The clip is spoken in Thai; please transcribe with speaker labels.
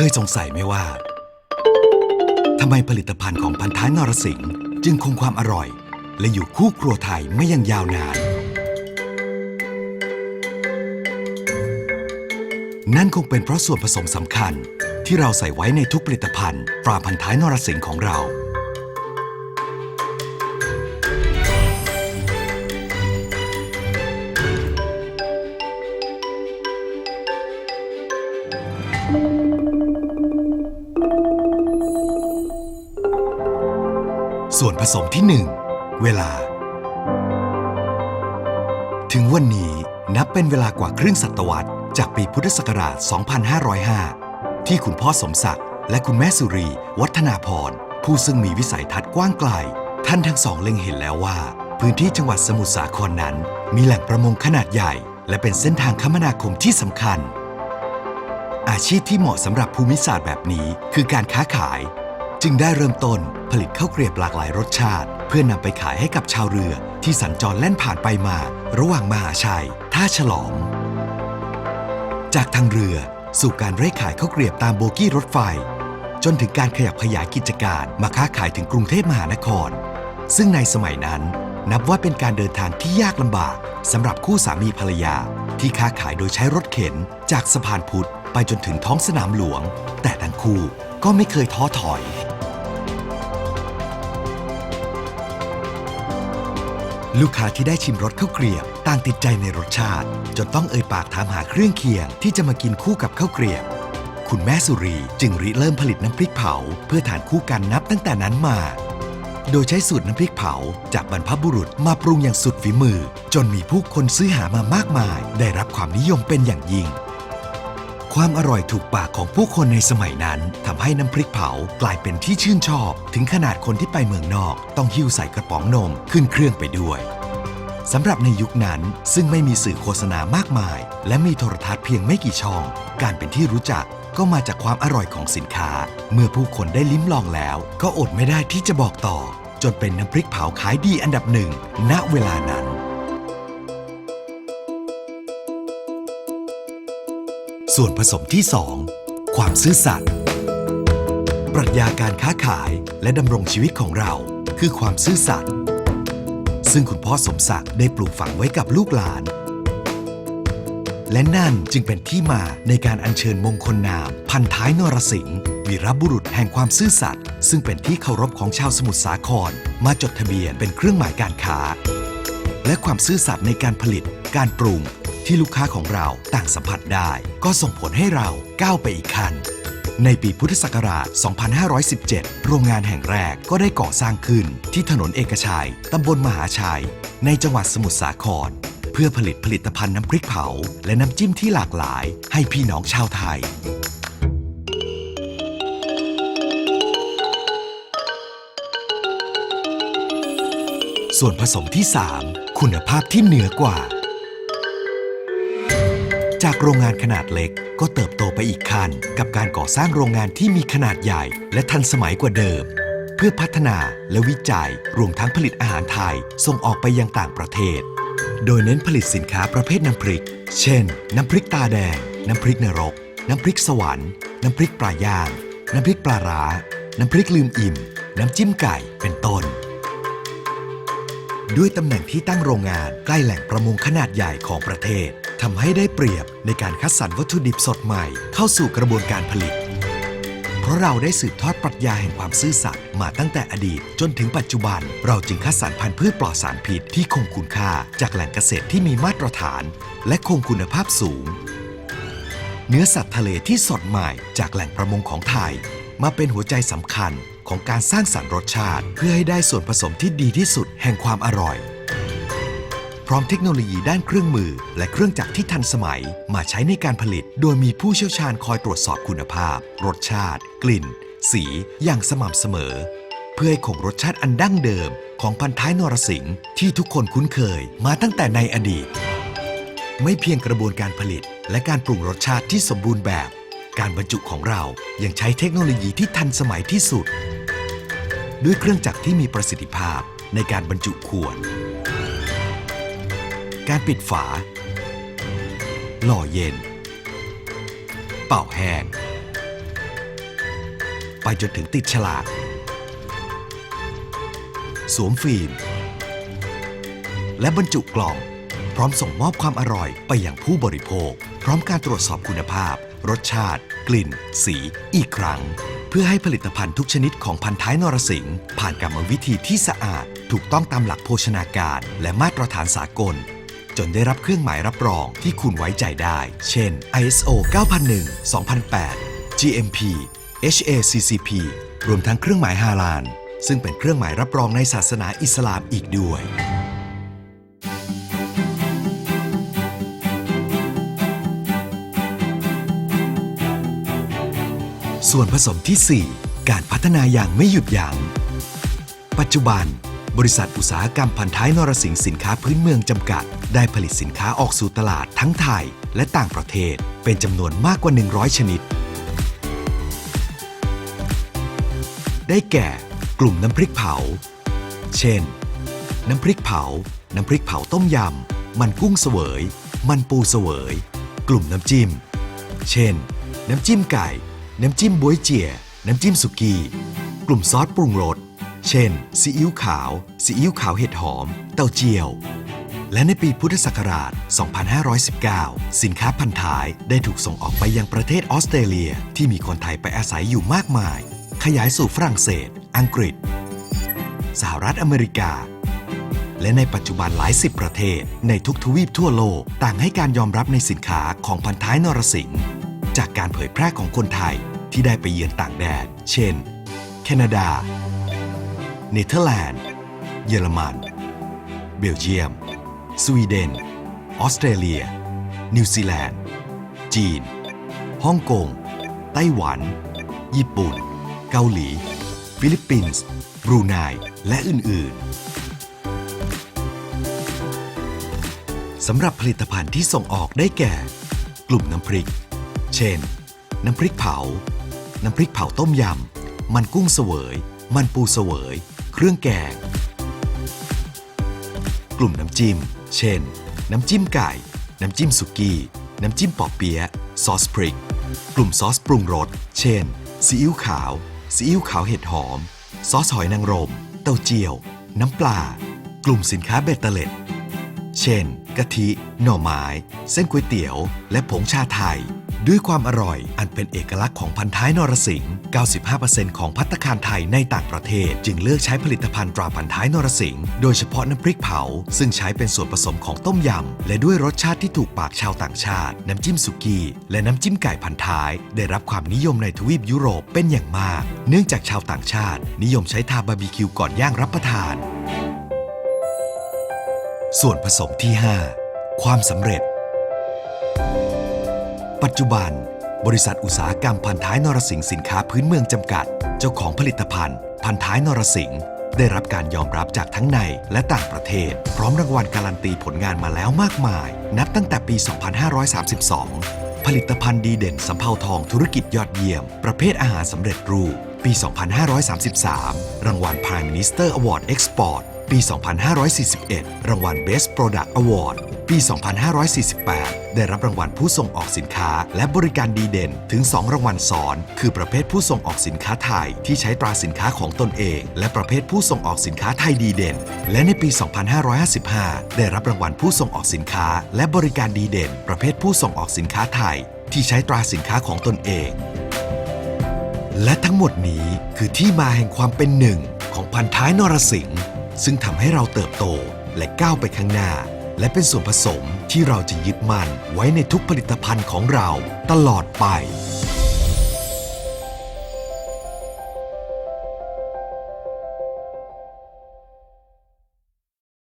Speaker 1: เคยสงสัยไหมว่าทำไมผลิตภัณฑ์ของพันท้ายนรสิงห์จึงคงความอร่อย และอยู่คู่ครัวไทยไม่ยังยาวนาน นั่นคงเป็นเพราะส่วนผสมสำคัญที่เราใส่ไว้ในทุกผลิตภัณฑ์ตราพันท้ายนรสิงห์ของเรา ส่วนผสมที่ 1 เวลา ถึงวันนี้นับเป็นเวลากว่าครึ่งศตวรรษ จากปีพุทธศักราช 2505 ที่คุณพ่อสมศักดิ์และคุณแม่สุรี วัฒนาพร ผู้ซึ่งมีวิสัยทัศน์กว้างไกล ท่านทั้งสองเล็งเห็นแล้วว่า พื้นที่จังหวัดสมุทรสาครนั้น มีแหล่งประมงขนาดใหญ่ และเป็นเส้นทางคมนาคมที่สำคัญ อาชีพที่เหมาะสำหรับภูมิศาสตร์แบบนี้ คือการค้าขาย จึงได้เริ่มต้นผลิตข้าวเกรียบหลากหลายรสชาติ เพื่อนำไปขายให้กับชาวเรือที่สัญจรแล่นผ่านไปมา ระหว่างมหาชัย ท่าฉลอม จากทางเรือสู่การเร่ขายข้าวเกรียบตามโบกี้รถไฟ จนถึงการขยับขยายกิจการมาค้าขายถึงกรุงเทพมหานคร ซึ่งในสมัยนั้น นับว่าเป็นการเดินทางที่ยากลำบากสำหรับคู่สามีภรรยา ที่ค้าขายโดยใช้รถเข็น จากสะพานพุทธไปจนถึงท้องสนามหลวง แต่ทั้งคู่ก็ไม่เคยท้อถอย ลูกค้าที่ได้ชิมรสข้าวเกรียบต่างติดใจในรสชาติ จนต้องเอ่ยปากถามหาเครื่องเคียงที่จะมากินคู่กับข้าวเกรียบ คุณแม่สุรีจึงริเริ่มผลิตน้ำพริกเผา เพื่อทานคู่กันนับตั้งแต่นั้นมา โดยใช้สูตรน้ำพริกเผา จากบรรพบุรุษมาปรุงอย่างสุดฝีมือ จนมีผู้คนซื้อหามามากมาย ได้รับความนิยมเป็นอย่างยิ่ง ความอร่อยถูกปากของผู้คนในสมัยนั้นทำให้น้ำพริกเผากลายเป็นที่ชื่นชอบ ถึงขนาดคนที่ไปเมืองนอก ต้องหิ้วใส่กระป๋องนมขึ้นเครื่องไปด้วยสำหรับในยุคนั้นซึ่งไม่มีสื่อโฆษณามากมาย และมีโทรทัศน์เพียงไม่กี่ช่อง การเป็นที่รู้จักก็มาจากความอร่อยของสินค้า เมื่อผู้คนได้ลิ้มลองแล้ว ก็อดไม่ได้ที่จะบอกต่อ จนเป็นน้ำพริกเผาขายดีอันดับหนึ่งณเวลานั้น ส่วนผสมที่ 2 ความซื่อสัตย์ปรัชญาการค้าขายและดำรงชีวิตของเรา คือความซื่อสัตย์ซึ่งคุณพ่อสมศักดิ์ได้ปลูกฝังไว้กับลูกหลาน และนั่นจึงเป็นที่มาในการอัญเชิญมงคลนาม พันท้ายนรสิงห์วีรบุรุษแห่งความซื่อสัตย์ซึ่งเป็นที่เคารพของชาวสมุทรสาคร มาจดทะเบียนเป็นเครื่องหมายการค้า และความซื่อสัตย์ในการผลิต การปรุง ที่ลูกค้าของเราต่างสัมผัสได้ ก็ส่งผลให้เราก้าวไปอีกขั้นในปีพุทธศักราช 2517 โรงงานแห่งแรกก็ได้ก่อสร้างขึ้น ที่ถนนเอกชัย ตำบลมหาชัย ในจังหวัดสมุทรสาคร เพื่อผลิตผลิตภัณฑ์น้ำพริกเผา และน้ำจิ้มที่หลากหลายให้พี่น้องชาวไทย ส่วนผสมที่ 3 คุณภาพที่เหนือกว่า จากโรงงานขนาดเล็กก็เติบโตไปอีกขั้นกับการก่อสร้างโรงงานที่มีขนาดใหญ่ และทันสมัยกว่าเดิม เพื่อพัฒนาและวิจัยรวมทั้งผลิตอาหารไทยส่งออกไปยังต่างประเทศ โดยเน้นผลิตสินค้าประเภทน้ำพริก เช่น น้ำพริกตาแดง น้ำพริกนรก น้ำพริกสวรรค์ น้ำพริกปลาย่าง น้ำพริกปลาร้า น้ำพริกลืมอิ่ม น้ำจิ้มไก่เป็นต้นด้วยตำแหน่งที่ตั้งโรงงานใกล้แหล่งประมงขนาดใหญ่ของประเทศ ทำให้ได้เปรียบในการคัดสรรวัตถุดิบสดใหม่เข้าสู่กระบวนการผลิต เพราะเราได้สืบทอดปรัชญาแห่งความซื่อสัตย์มาตั้งแต่อดีตจนถึงปัจจุบัน เราจึงคัดสรรพันธุ์พืชปลอดสารพิษที่คงคุณค่าจากแหล่งเกษตรที่มีมาตรฐาน และคงคุณภาพสูง เนื้อสัตว์ทะเลที่สดใหม่จากแหล่งประมงของไทย มาเป็นหัวใจสำคัญของการสร้างสรรค์รสชาติ เพื่อให้ได้ส่วนผสมที่ดีที่สุดแห่งความอร่อย พร้อมเทคโนโลยีด้านเครื่องมือ และเครื่องจักรที่ทันสมัย มาใช้ในการผลิต โดยมีผู้เชี่ยวชาญคอยตรวจสอบคุณภาพ รสชาติ กลิ่น สีอย่างสม่ำเสมอ เพื่อให้คงรสชาติอันดั้งเดิม ของพันท้ายนรสิงห์ที่ทุกคนคุ้นเคย มาตั้งแต่ในอดีต ไม่เพียงกระบวนการผลิต และการปรุงรสชาติที่สมบูรณ์แบบ การบรรจุของเรายังใช้เทคโนโลยีที่ทันสมัยที่สุด ด้วยเครื่องจักรที่มีประสิทธิภาพในการบรรจุขวด การปิดฝา หล่อเย็น เป่าแห้ง ไปจนถึงติดฉลาก สวมฟิล์ม และบรรจุกล่อง พร้อมส่งมอบความอร่อยไปยังผู้บริโภค พร้อมการตรวจสอบคุณภาพ รสชาติ กลิ่น สี อีกครั้ง เพื่อให้ผลิตภัณฑ์ทุกชนิดของพันท้ายนรสิงห์ผ่านกรรมวิธีที่สะอาด ถูกต้องตามหลักโภชนาการ และมาตรฐานสากล จนได้รับเครื่องหมายรับรองที่คุณไว้ใจได้ เช่น ISO 9001 2008 GMP HACCP รวมทั้งเครื่องหมายฮาลาลซึ่งเป็นเครื่องหมายรับรองในศาสนาอิสลามอีกด้วยส่วนผสมที่ 4 การพัฒนาอย่างไม่หยุดยัง้ง ปัจจุบัน บริษัทอุตสาหกรรมพันท้ายนรสิงห์สินค้าพื้นเมืองจำกัด ได้ผลิตสินค้าออกสู่ตลาดทั้งไทยและต่างประเทศ เป็นจำนวนมากกว่า 100 ชนิด ได้แก่ กลุ่มน้ำพริกเผา เช่น น้ำพริกเผา น้ำพริกเผาต้มยำ มันกุ้งเสวย มันปูเสวย กลุ่มน้ำจิ้ม เช่น น้ำจิ้มไก่ น้ำจิ้มบวยเจี๋ยน้ำจิ้มสุกี้ กลุ่มซอสปรุงรส เช่น ซีอิ๊วขาว ซีอิ๊วขาวเห็ดหอม เต้าเจี้ยว และในปีพุทธศักราช 2519 สินค้าพันท้ายได้ถูกส่งออกไปยังประเทศออสเตรเลีย ที่มีคนไทยไปอาศัยอยู่มากมาย ขยายสู่ฝรั่งเศส อังกฤษ สหรัฐอเมริกา และในปัจจุบันหลายสิบประเทศ ในทุกทวีปทั่วโลก ต่างให้การยอมรับในสินค้าของพันท้ายนรสิงห์จากการเผยแพร่ของคนไทยที่ได้ไปเยือนต่างแดน เช่น แคนาดา เนเธอร์แลนด์ เยอรมัน เบลเยียม สวีเดน ออสเตรเลีย นิวซีแลนด์ จีน ฮ่องกง ไต้หวัน ญี่ปุ่น เกาหลี ฟิลิปปินส์ บรูไน และอื่น ๆ สำหรับผลิตภัณฑ์ที่ส่งออกได้แก่ กลุ่มน้ำพริก เช่น น้ำพริกเผา น้ำพริกเผาต้มยำ มันกุ้งเสวย มันปูเสวย เครื่องแกง กลุ่มน้ำจิ้ม เช่น น้ำจิ้มไก่ น้ำจิ้มสุกี้ น้ำจิ้มปอเปี๊ยะ ซอสพริก กลุ่มซอสปรุงรส เช่น ซีอิ๊วขาว ซีอิ๊วขาวเห็ดหอม ซอสหอยนางรม เต้าเจี้ยว น้ำปลา กลุ่มสินค้าเบตเตอร์เล็ด เช่น กะทิ หน่อไม้ เส้นก๋วยเตี๋ยว และผงชาไทย ด้วยความอร่อยอันเป็นเอกลักษณ์ของพันท้ายนรสิงห์ 95%ของพัตตาคารไทยในต่างประเทศ จึงเลือกใช้ผลิตภัณฑ์ตราพันท้ายนรสิงห์ โดยเฉพาะน้ำพริกเผา ซึ่งใช้เป็นส่วนผสมของต้มยำ และด้วยรสชาติที่ถูกปากชาวต่างชาติ น้ำจิ้มสุกี้ และน้ำจิ้มไก่พันท้าย ได้รับความนิยมในทวีปยุโรปเป็นอย่างมาก เนื่องจากชาวต่างชาติ นิยมใช้ทาบาร์บีคิวก่อนย่างรับประทาน ส่วนผสมที่ 5 ความสำเร็จ ปัจจุบัน บริษัทอุตสาหกรรมพันท้ายนรสิงห์สินค้าพื้นเมืองจำกัด เจ้าของผลิตภัณฑ์ พันท้ายนรสิงห์ได้รับการยอมรับจากทั้งในและต่างประเทศ พร้อมรางวัลการันตีผลงานมาแล้วมากมาย นับตั้งแต่ปี 2532 ผลิตภัณฑ์ดีเด่นสำเภาทองธุรกิจยอดเยี่ยม ประเภทอาหารสำเร็จรูป ปี 2533 รางวัล Prime Minister Award Export ปี 2541 รางวัล Best Product Award ปี 2548 ได้รับรางวัลผู้ส่งออกสินค้า และบริการดีเด่นถึง 2 รางวัลซ้อน คือประเภทผู้ส่งออกสินค้าไทย ที่ใช้ตราสินค้าของตนเอง และประเภทผู้ส่งออกสินค้าไทยดีเด่น และในปี 2555 ได้รับรางวัลผู้ส่งออกสินค้า และบริการดีเด่น ประเภทผู้ส่งออกสินค้าไทย ที่ใช้ตราสินค้าของตนเอง และทั้งหมดนี้คือที่มาแห่งความเป็นหนึ่งของพันท้ายนรสิงห์ ซึ่งทำให้เราเติบโตและก้าวไปข้างหน้า และเป็นส่วนผสมที่เราจะยึดมั่นไว้ในทุกผลิตภัณฑ์ของเราตลอดไป